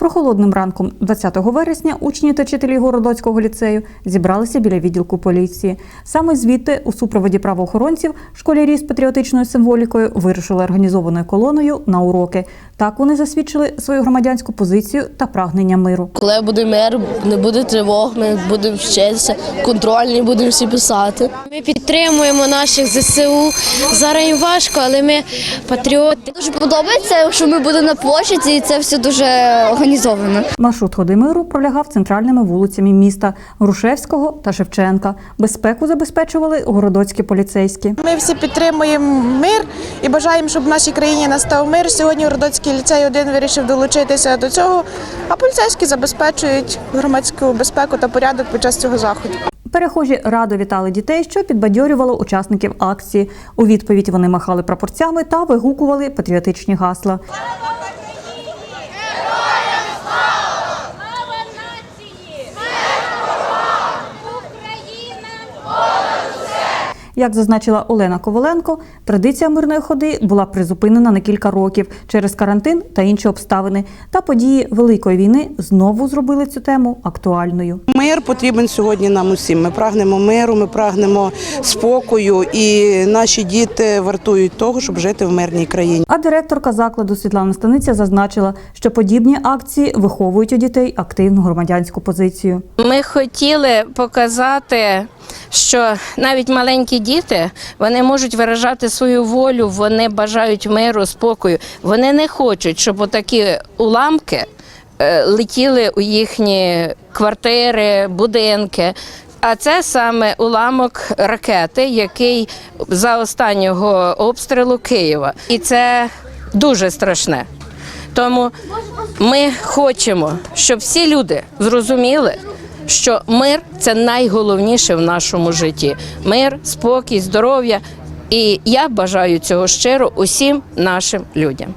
Прохолодним ранком 20 вересня учні та вчителі Городоцького ліцею зібралися біля відділку поліції. Саме звідти, у супроводі правоохоронців, школярі з патріотичною символікою вирушили організованою колоною на уроки. Так вони засвідчили свою громадянську позицію та прагнення миру. Коли буде мир, не буде тривог, ми будемо вчитися, контрольні будемо всі писати. Ми підтримуємо наших ЗСУ. Зараз їм важко, але ми патріоти. Дуже подобається, що ми будемо на площаді, і це все дуже організовано. Маршрут ходи миру пролягав центральними вулицями міста Грушевського та Шевченка. Безпеку забезпечували городоцькі поліцейські. Ми всі підтримуємо мир і бажаємо, щоб в нашій країні настав мир. Сьогодні Родоцький ліцей один вирішив долучитися до цього, а поліцейські забезпечують громадську безпеку та порядок під час цього заходу. Перехожі радо вітали дітей, що підбадьорювало учасників акції. У відповідь вони махали прапорцями та вигукували патріотичні гасла. Як зазначила Олена Коваленко, традиція мирної ходи була призупинена на кілька років через карантин та інші обставини. Та події Великої війни знову зробили цю тему актуальною. Мир потрібен сьогодні нам усім. Ми прагнемо миру, ми прагнемо спокою, і наші діти вартують того, щоб жити в мирній країні. А директорка закладу Світлана Станиця зазначила, що подібні акції виховують у дітей активну громадянську позицію. Ми хотіли показати, що навіть маленькі діти вони можуть виражати свою волю, вони бажають миру, спокою. Вони не хочуть, щоб отакі уламки е, летіли у їхні квартири, будинки. А це саме уламок ракети, який за останнього обстрілу Києва. І це дуже страшне. Тому ми хочемо, щоб всі люди зрозуміли, що мир це найголовніше в нашому житті. Мир, спокій, здоров'я. І я бажаю цього щиро усім нашим людям.